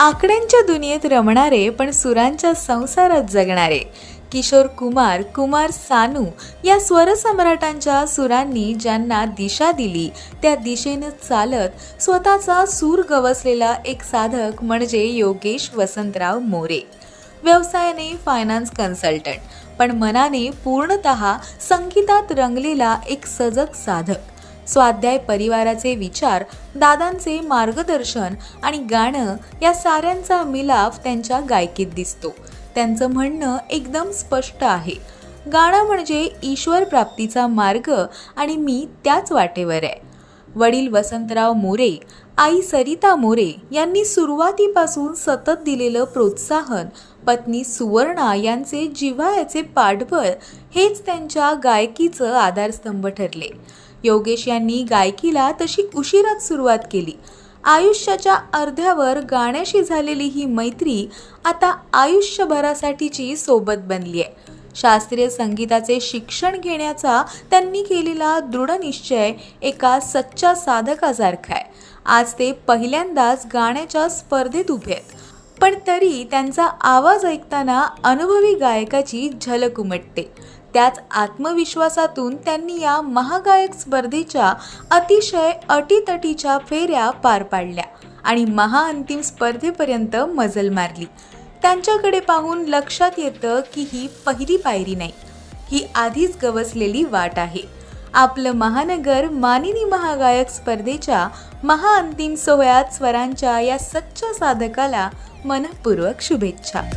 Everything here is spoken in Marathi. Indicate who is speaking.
Speaker 1: आकड्यांच्या दुनियेत रमणारे पण सुरांच्या संसारात जगणारे. किशोर कुमार कुमार सानू या स्वरसम्राटांच्या सुरांनी ज्यांना दिशा दिली त्या दिशेनं चालत स्वतःचा सूर गवसलेला एक साधक म्हणजे योगेश वसंतराव मोरे. व्यवसायाने फायनान्स कन्सल्टंट पण मनाने पूर्णतः संगीतात रंगलेला एक सजग साधक. स्वाध्याय परिवाराचे विचार दादांचे मार्गदर्शन आणि गाणं या साऱ्यांचा मिलाफ त्यांच्या गायकीत दिसतो. त्यांचं म्हणणं एकदम स्पष्ट आहे. गाणं म्हणजे ईश्वर प्राप्तीचा मार्ग आणि मी त्याच वाटेवर आहे. वडील वसंतराव मोरे आई सरिता मोरे यांनी सुरुवातीपासून सतत दिलेलं प्रोत्साहन पत्नी सुवर्णा यांचे जिव्हाळ्याचे पाठबळ हेच त्यांच्या गायकीचं आधारस्तंभ ठरले. योगेश यांनी गायकीला तशी उशिरात सुरुवात केली. आयुष्याच्या अर्ध्यावर गाण्याशी झालेली ही मैत्री आता आयुष्यभरासाठीची सोबत बनली आहे शास्त्रीय संगीताचे शिक्षण घेण्याचा त्यांनी केलेला दृढ निश्चय एका सच्चा साधकासारखा आहे. आज ते पहिल्यांदाच गाण्याच्या स्पर्धेत उभे आहेत. पण तरी त्यांचा आवाज ऐकताना अनुभवी गायकाची झलक उमटते. त्याच आत्मविश्वासातून त्यांनी या महागायक स्पर्धेच्या अतिशय अटीतटीच्या फेऱ्या पार पाडल्या आणि महाअंतिम स्पर्धेपर्यंत मजल मारली. त्यांच्याकडे पाहून लक्षात येतं की ही पहिली पायरी नाही. ही आधीच गवसलेली वाट आहे. आपलं महानगर मानिनी महागायक स्पर्धेच्या महाअंतिम सोहळ्यात स्वरांच्या या सच्च्या साधकाला मनपूर्वक शुभेच्छा.